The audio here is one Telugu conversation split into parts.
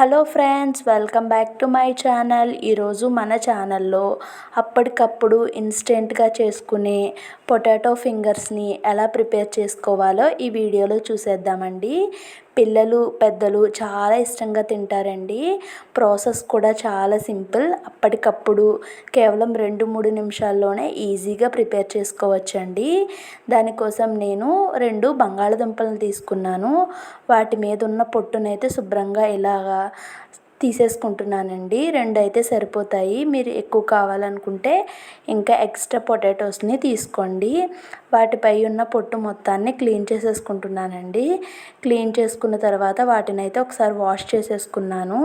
Hello friends welcome back to my channel. ఈరోజు మన ఛానల్లో అప్పటికప్పుడు ఇన్స్టెంట్గా చేసుకునే పొటాటో ఫింగర్స్ని ఎలా ప్రిపేర్ చేసుకోవాలో ఈ వీడియోలో చూసేద్దామండి. పిల్లలు పెద్దలు చాలా ఇష్టంగా తింటారండి. ప్రాసెస్ కూడా చాలా సింపుల్. అప్పటికప్పుడు కేవలం రెండు మూడు నిమిషాల్లోనే ఈజీగా ప్రిపేర్ చేసుకోవచ్చండి. దానికోసం నేను రెండు బంగాళదుంపలను తీసుకున్నాను. వాటి మీద ఉన్న పొట్టునైతే శుభ్రంగా ఇలాగా తీసేసుకుంటున్నానండి. రెండు అయితే సరిపోతాయి. మీరు ఎక్కువ కావాలనుకుంటే ఇంకా ఎక్స్ట్రా పొటాటోస్ని తీసుకోండి. వాటిపై ఉన్న పొట్టు మొత్తాన్ని క్లీన్ చేసేసుకుంటున్నానండి. క్లీన్ చేసుకున్న తర్వాత వాటిని అయితే ఒకసారి వాష్ చేసేసుకున్నాను.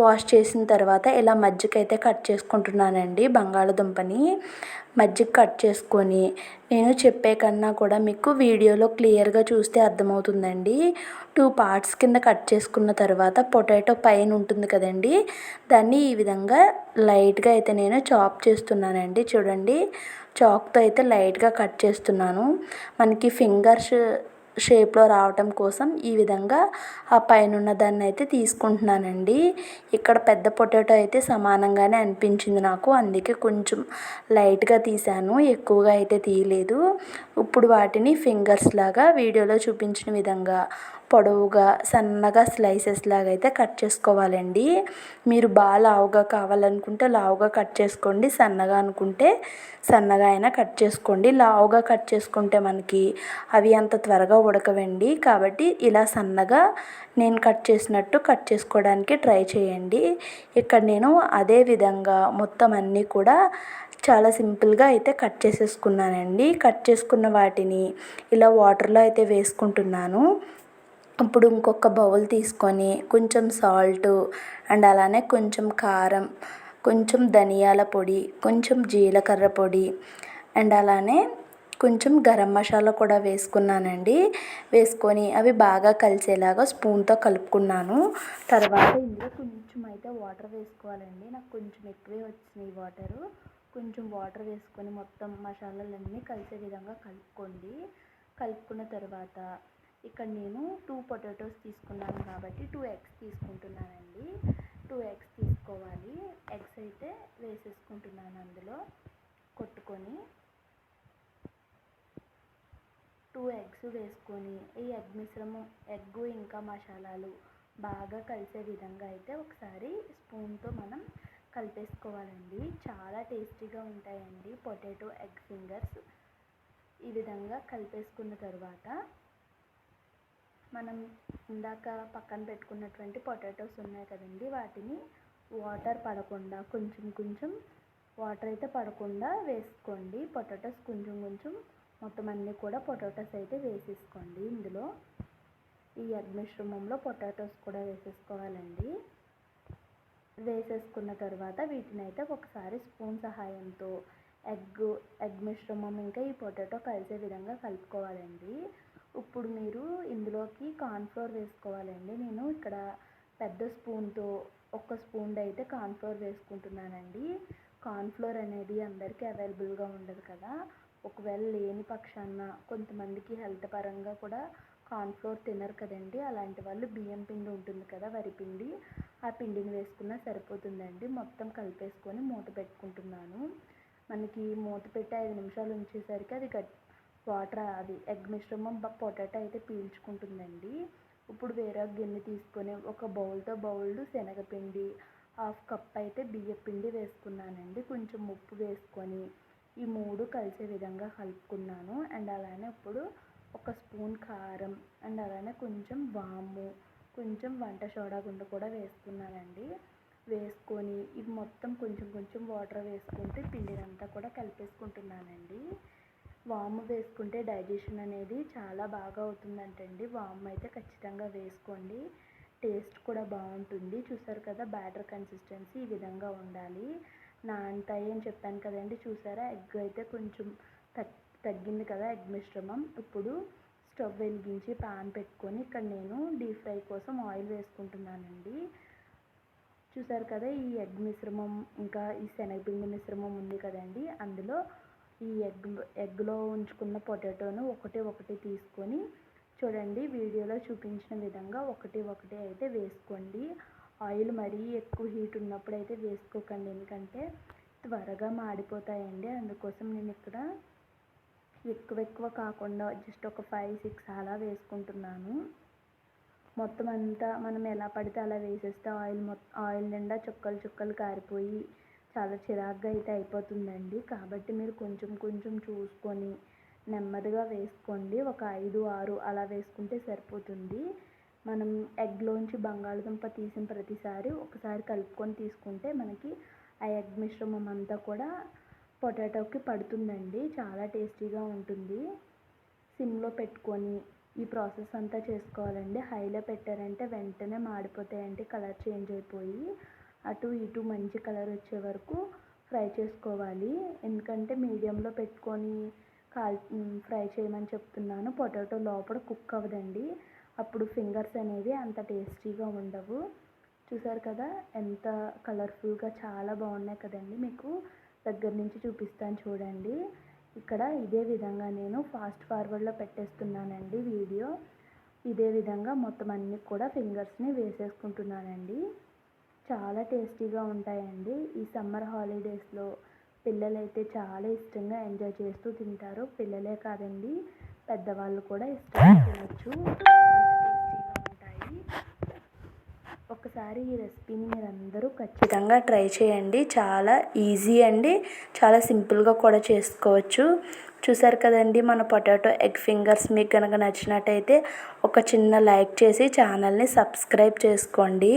వాష్ చేసిన తర్వాత ఇలా మజ్జికైతే కట్ చేసుకుంటున్నానండి బంగాళదుంపని. మజ్జిగ కట్ చేసుకొని నేను చెప్పే కన్నా కూడా మీకు వీడియోలో క్లియర్గా చూస్తే అర్థమవుతుందండి. టూ పార్ట్స్ కింద కట్ చేసుకున్న తర్వాత పొటాటో పైన ఉంటుంది కదండి దాన్ని ఈ విధంగా లైట్గా అయితే నేను చాప్ చేస్తున్నానండి. చూడండి చాక్తో అయితే లైట్గా కట్ చేస్తున్నాను. మనకి ఫింగర్స్ షేప్లో రావటం కోసం ఈ విధంగా ఆ పైన ఉన్న దాన్ని అయితే తీసుకుంటున్నానండి. ఇక్కడ పెద్ద పొటాటో అయితే సమానంగానే అనిపించింది నాకు. అందుకే కొంచెం లైట్గా తీసాను ఎక్కువగా అయితే తీయలేదు. ఇప్పుడు వాటిని ఫింగర్స్ లాగా వీడియోలో చూపించిన విధంగా పొడవుగా సన్నగా స్లైసెస్ లాగా అయితే కట్ చేసుకోవాలండి. మీరు బాగా లావుగా కావాలనుకుంటే లావుగా కట్ చేసుకోండి. సన్నగా అనుకుంటే సన్నగా అయినా కట్ చేసుకోండి. లావుగా కట్ చేసుకుంటే మనకి అవి అంత త్వరగా ఉడకవండి. కాబట్టి ఇలా సన్నగా నేను కట్ చేసినట్టు కట్ చేసుకోవడానికి ట్రై చేయండి. ఇక్కడ నేను అదే విధంగా మొత్తం అన్నీ కూడా చాలా సింపుల్గా అయితే కట్ చేసేసుకున్నానండి. కట్ చేసుకున్న వాటిని ఇలా వాటర్లో అయితే వేసుకుంటున్నాను. ఇప్పుడు ఇంకొక బౌల్ తీసుకొని కొంచెం సాల్ట్ అండ్ అలానే కొంచెం కారం కొంచెం ధనియాల పొడి కొంచెం జీలకర్ర పొడి అండ్ అలానే కొంచెం గరం మసాలా కూడా వేసుకున్నానండి. వేసుకొని అవి బాగా కలిసేలాగా స్పూన్తో కలుపుకున్నాను. తర్వాత ఇందులో కొంచెం అయితే వాటర్ వేసుకోవాలండి. నాకు కొంచెం ఎక్కువే వచ్చినాయి వాటరు కొంచెం వాటర్ వేసుకొని మొత్తం మసాలాలన్నీ కలిసే విధంగా కలుపుకోండి. కలుపుకున్న తర్వాత ఇక్కడ నేను టూ పొటాటోస్ తీసుకున్నాను కాబట్టి టూ ఎగ్స్ తీసుకుంటున్నానండి. టూ ఎగ్స్ తీసుకోవాలి. ఎగ్స్ అయితే వేసేసుకుంటున్నాను అందులో కొట్టుకొని. టూ ఎగ్స్ వేసుకొని ఈ ఎగ్ మిశ్రమం ఎగ్ ఇంకా మసాలాలు బాగా కలిసే విధంగా అయితే ఒకసారి స్పూన్తో మనం కలిపేసుకోవాలండి. చాలా టేస్టీగా ఉంటాయండి పొటాటో ఎగ్ ఫింగర్స్. ఈ విధంగా కలిపేసుకున్న తర్వాత మనం ఇందాక పక్కన పెట్టుకున్నటువంటి పొటాటోస్ ఉన్నాయి కదండి వాటిని వాటర్ పడకుండా కొంచెం కొంచెం వాటర్ అయితే పడకుండా వేసుకోండి. పొటాటోస్ కొంచెం కొంచెం మొత్తం అన్నీ కూడా పొటాటోస్ అయితే వేసేసుకోండి. ఇందులో ఈ అగ్మిశ్రమంలో పొటాటోస్ కూడా వేసేసుకోవాలండి. వేసేసుకున్న తర్వాత వీటిని అయితే ఒకసారి స్పూన్ సహాయంతో ఎగ్ ఎగ్ మిశ్రమం ఇంకా ఈ పొటాటో కలిసే విధంగా కలుపుకోవాలండి. ఇప్పుడు మీరు ఇందులోకి కార్న్ఫ్లోర్ వేసుకోవాలండి. నేను ఇక్కడ పెద్ద స్పూన్తో ఒక స్పూన్ అయితే కార్న్ఫ్లోర్ వేసుకుంటున్నానండి. కార్న్ఫ్లోర్ అనేది అందరికీ అవైలబుల్గా ఉండదు కదా. ఒకవేళ లేని పక్షాన కొంతమందికి హెల్త్ పరంగా కూడా కార్న్ఫ్లోర్ తినరు కదండి. అలాంటి వాళ్ళు బియ్యం పిండి ఉంటుంది కదా వరి పిండి. ఆ పిండిని వేసుకున్నా సరిపోతుందండి. మొత్తం కలిపేసుకొని మూత పెట్టుకుంటున్నాను. మనకి మూత పెట్టి ఐదు నిమిషాలు ఉంచేసరికి అది గట్టి వాటర్ అది ఎగ్ మిశ్రమం పొటాటో అయితే పీల్చుకుంటుందండి. ఇప్పుడు వేరే గిన్నె తీసుకొని ఒక బౌల్తో బౌల్ శనగపిండి హాఫ్ కప్ అయితే బియ్యపిండి వేసుకున్నానండి. కొంచెం ఉప్పు వేసుకొని ఈ మూడు కలిసే విధంగా కలుపుకున్నాను. అండ్ అలానే ఇప్పుడు ఒక స్పూన్ కారం అండ్ అలానే కొంచెం వాము కొంచెం వంట సోడా గుండ కూడా వేసుకున్నానండి. వేసుకొని ఇవి మొత్తం కొంచెం కొంచెం వాటర్ వేసుకుంటే పిండినంతా కూడా కలిపేసుకుంటున్నానండి. వాము వేసుకుంటే డైజెషన్ అనేది చాలా బాగా అవుతుందంటండి. వాము అయితే ఖచ్చితంగా వేసుకోండి. టేస్ట్ కూడా బాగుంటుంది. చూసారు కదా బ్యాటర్ కన్సిస్టెన్సీ ఈ విధంగా ఉండాలి. నానతాయి అని చెప్పాను కదండి చూసారా? ఎగ్ అయితే కొంచెం తగ్గింది కదా ఎగ్ మిశ్రమం. ఇప్పుడు స్టవ్ వెలిగించి పాన్ పెట్టుకొని ఇక్కడ నేను డీప్ ఫ్రై కోసం ఆయిల్ వేసుకుంటున్నానండి. చూసారు కదా ఈ ఎగ్ మిశ్రమం ఇంకా ఈ శనగపిండి మిశ్రమం ఉంది కదండి. అందులో ఈ ఎగ్ ఎగ్లో ఉంచుకున్న పొటాటోను ఒకటి ఒకటి తీసుకొని చూడండి వీడియోలో చూపించిన విధంగా ఒకటి ఒకటి అయితే వేసుకోండి. ఆయిల్ మరీ ఎక్కువ హీట్ ఉన్నప్పుడు అయితే వేసుకోకండి. ఎందుకంటే త్వరగా మాడిపోతాయండి. అందుకోసం నేను ఇక్కడ ఎక్కువ ఎక్కువ కాకుండా జస్ట్ ఒక ఫైవ్ సిక్స్ అలా వేసుకుంటున్నాను. మొత్తం అంతా మనం ఎలా పడితే అలా వేసేస్తే ఆయిల్ మొత్తం ఆయిల్ నిండా చుక్కలు చుక్కలు కారిపోయి చాలా చిరాగ్గా అయితే అయిపోతుందండి. కాబట్టి మీరు కొంచెం కొంచెం చూసుకొని నెమ్మదిగా వేసుకోండి. ఒక ఐదు ఆరు అలా వేసుకుంటే సరిపోతుంది. మనం ఎగ్లోంచి బంగాళదుంప తీసిన ప్రతిసారి ఒకసారి కలుపుకొని తీసుకుంటే మనకి ఆ ఎగ్ మిశ్రమం అంతా కూడా పొటాటోకి పడుతుందండి. చాలా టేస్టీగా ఉంటుంది. సిమ్లో పెట్టుకొని ఈ ప్రాసెస్ అంతా చేసుకోవాలండి. హైలో పెట్టారంటే వెంటనే మాడిపోతాయండి కలర్ చేంజ్ అయిపోయి అటు ఇటు మంచి కలర్ వచ్చే వరకు ఫ్రై చేసుకోవాలి. ఎందుకంటే మీడియంలో పెట్టుకొని కాల్ ఫ్రై చేయమని చెప్తున్నాను. పొటాటో లోపల కుక్ అవ్వదండి. అప్పుడు ఫింగర్స్ అనేవి అంత టేస్టీగా ఉండవు. చూసారు కదా ఎంత కలర్ఫుల్గా చాలా బాగున్నాయి కదండి. మీకు దగ్గర నుంచి చూపిస్తాను చూడండి. ఇక్కడ ఇదే విధంగా నేను ఫాస్ట్ ఫార్వర్డ్లో పెట్టేస్తున్నానండి వీడియో. ఇదే విధంగా మొత్తం అన్నీ కూడా ఫింగర్స్ని వేసేసుకుంటున్నానండి. చాలా టేస్టీగా ఉంటాయండి. ఈ సమ్మర్ హాలిడేస్లో పిల్లలైతే చాలా ఇష్టంగా ఎంజాయ్ చేస్తూ తింటారు. పిల్లలే కాదండి పెద్దవాళ్ళు కూడా ఇష్టంగా తినచ్చు. టేస్టీగా ఉంటాయి. ఒకసారి ఈ రెసిపీని మీరందరూ ఖచ్చితంగా ట్రై చేయండి. చాలా ఈజీ అండి. చాలా సింపుల్గా కూడా చేసుకోవచ్చు. చూసారు కదండి మన పొటాటో ఎగ్ ఫింగర్స్ మీకు కనుక నచ్చినట్టయితే ఒక చిన్న లైక్ చేసి ఛానల్ని సబ్స్క్రైబ్ చేసుకోండి.